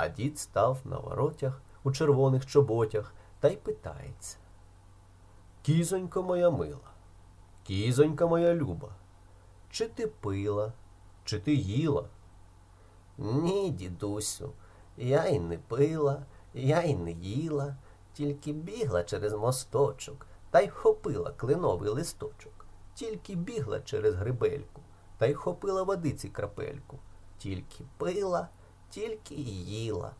а дід став на воротях у червоних чоботях та й питається. Кізонько моя мила, кізонька моя люба, чи ти пила, чи ти їла? Ні, дідусю, я й не пила, я й не їла, тільки бігла через мосточок та й хопила кленовий листочок, тільки бігла через грибельку та й хопила водиці крапельку, тільки пила, тільки й їла.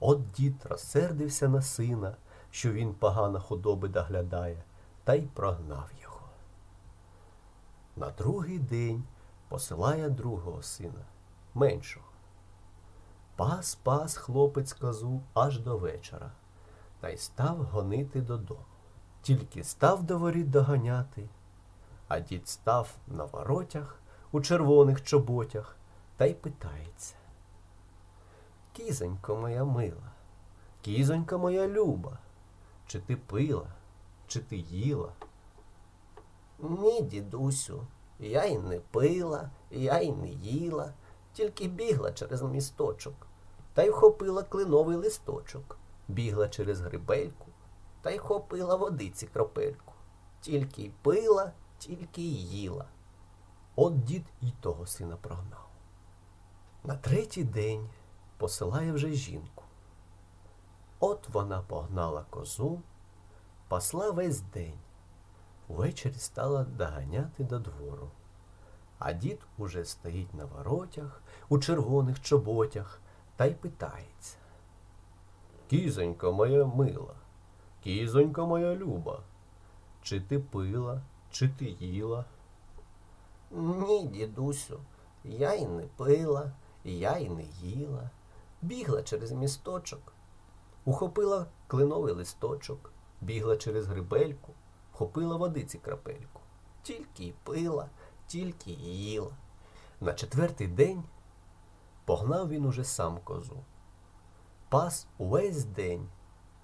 От дід розсердився на сина, що він погано худоби доглядає, та й прогнав його. На другий день посилає другого сина, меншого. Пас пас хлопець козу аж до вечора, та й став гонити додому. Тільки став до воріт доганяти, а дід став на воротях у червоних чоботях та й питається. Кізонько моя мила, кізонька моя люба, чи ти пила, чи ти їла? Ні, дідусю, я й не пила, я й не їла, тільки бігла через місточок, та й вхопила клиновий листочок, бігла через грибельку, та й хопила водиці кропельку. Тільки й пила, тільки й їла. От дід і того сина прогнав. На третій день посилає вже жінку. От вона погнала козу, пасла весь день. Ввечері стала доганяти до двору. А дід уже стоїть на воротях у червоних чоботях та й питається. Кізонько моя мила, кізонько моя люба, чи ти пила, чи ти їла? Ні, дідусю, я й не пила, я й не їла. Бігла через місточок, ухопила кленовий листочок, бігла через грибельку, вхопила водиці крапельку. Тільки й пила, тільки й їла. На четвертий день погнав він уже сам козу. Пас увесь день,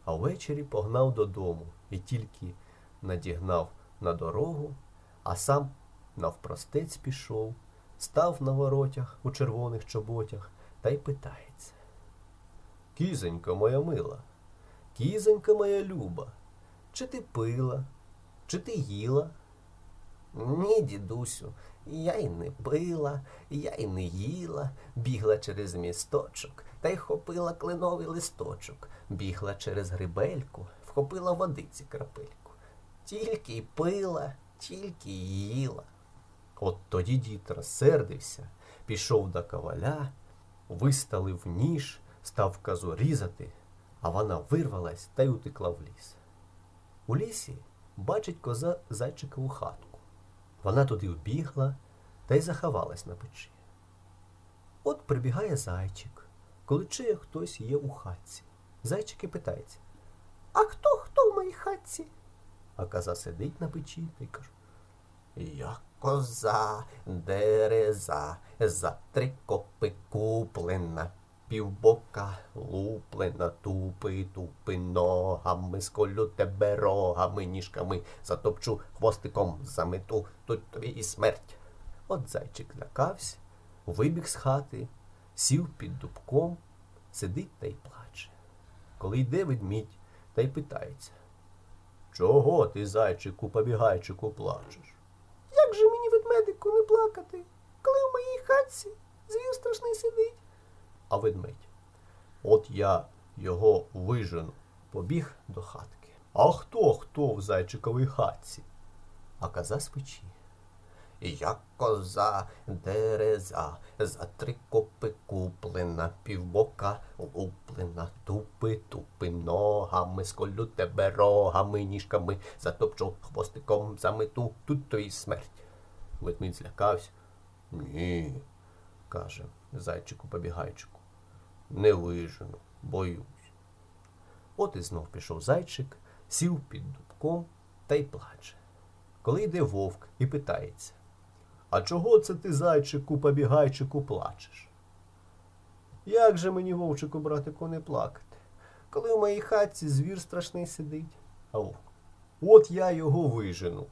а ввечері погнав додому і тільки надігнав на дорогу, а сам навпростець пішов, став на воротях у червоних чоботях та й питається. Кізонька моя мила, кізонька моя люба, чи ти пила, чи ти їла? Ні, дідусю, я й не пила, я й не їла, бігла через місточок та й хопила кленовий листочок, бігла через грибельку, вхопила водиці крапельку. Тільки й пила, тільки й їла. От тоді дід розсердився, пішов до коваля, виставив ніж, став казу різати, а вона вирвалась та й утекла в ліс. У лісі бачить коза зайчикову хатку. Вона туди вбігла та й заховалась на печі. От прибігає зайчик, коли чує хтось є у хатці. Зайчик і питається А хто хто в моїй хатці? А коза сидить на печі та й каже Я коза, дереза, за три копи куплена, півбока луплена, тупи, тупи ногами, сколю тебе рогами, ніжками, затопчу хвостиком, замету, тут тобі і смерть. От зайчик злякався, вибіг з хати, сів під дубком, сидить та й плаче. Коли йде ведмідь та й питається. Чого ти, зайчику, побігайчику, плачеш? Як же мені ведмедику не плакати, коли в моїй хатці звір страшний сидить? А ведмедь. От я його вижену, побіг до хатки. А хто хто в зайчиковій хатці? А коза з печі. Я коза дереза, за три копи куплена, півбока луплена, тупи, тупи ногами, сколю тебе рогами, ніжками, затопчу хвостиком замету, тут то і смерть. Ведмідь злякався. Ні, каже зайчику побігайчику. Не вижену, боюсь. От і знов пішов зайчик, сів під дубком та й плаче. Коли йде вовк і питається: А чого це ти, зайчику, побігайчику, плачеш? Як же мені, вовчику, братику, не плакати, коли в моїй хатці звір страшний сидить? А вовк. От я його вижену.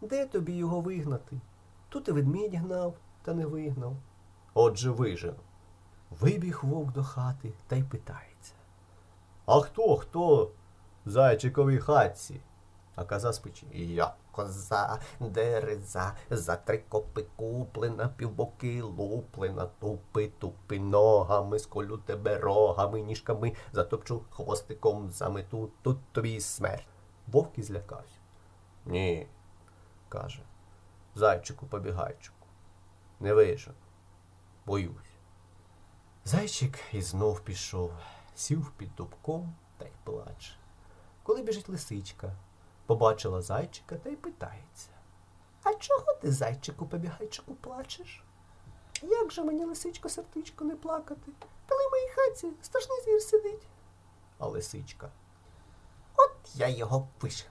Де тобі його вигнати? Тут і ведмідь гнав, та не вигнав. Отже, вижену. Вибіг вовк до хати та й питається. А хто, хто зайчиковій хатці? А коза з печі. Я коза, дереза, за три копи куплена, півбоки луплена, тупи, тупи ногами, сколю тебе рогами, ніжками, затопчу хвостиком замету, тут тобі смерть. Вовк і злякався. Ні, каже, зайчику побігайчику, не вижену, боюсь. Зайчик і знов пішов, сів під дубком та й плаче. Коли біжить лисичка, побачила зайчика та й питається. А чого ти, зайчику, побігайчику, плачеш? Як же мені, лисичко, сердечко, не плакати, коли в моїй хаті страшний звір сидить? А лисичка. От я його вижену.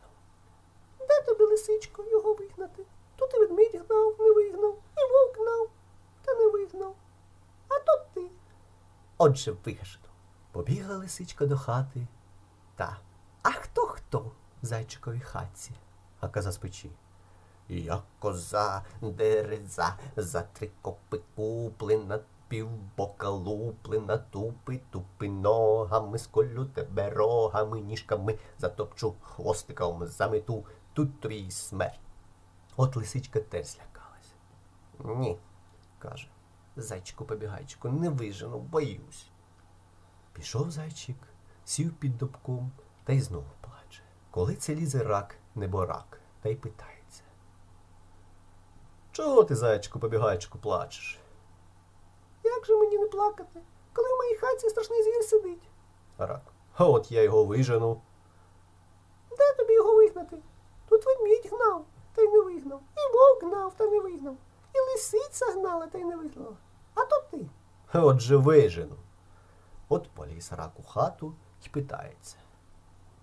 Де тобі, лисичко, його вигнати? Тут і ведмідь гнав, не вигнав, і вовк гнав, та не вигнав. А тут ти. Отже, вигажено. Побігла лисичка до хати. Та. А хто хто в зайчиковій хатці? А коза з печі. Я коза, дереза, за три копи куплена, півбока луплена, тупи, тупи ногами, сколю тебе рогами, ніжками, затопчу хвостиком замету, тут тобі й смерть. От лисичка теж злякалась. Ні, каже, зайчику побігайчику, не вижену, боюсь. Пішов зайчик, сів під дубком та й знову плаче. Коли це лізе рак, небо рак, та й питається. Чого ти, зайчику, побігайчику, плачеш? Як же мені не плакати, коли в моїй хаті страшний звір сидить? Рак. А от я його вижену. Де тобі його вигнати? Тут ведмідь гнав, та й не вигнав, і вовк гнав, та не вигнав, і лисиця гнала, та й не вигнала. А то ти. Отже, вижену. От поліз рак у хату і питається.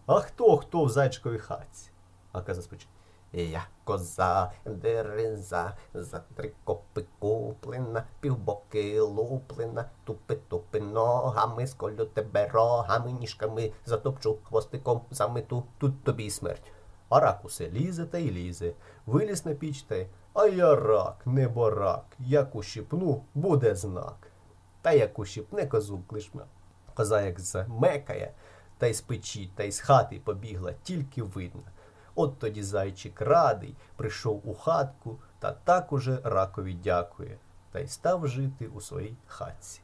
А хто хто в зайчиковій хатці? А коза спочатку. Я коза, дереза, за три копи куплена, півбоки луплена, тупи тупи ногами, сколю тебе рогами, ніжками, затопчу хвостиком замету, тут тобі смерть. А рак усе лізе та й лізе, виліз на піч та й, а я рак, не борак, як ущипну, буде знак. Та як ущипне козу клишма. Коза як замекає, та й з печі, та й з хати побігла, тільки видно. От тоді зайчик радий, прийшов у хатку та так уже ракові дякує, та й став жити у своїй хатці.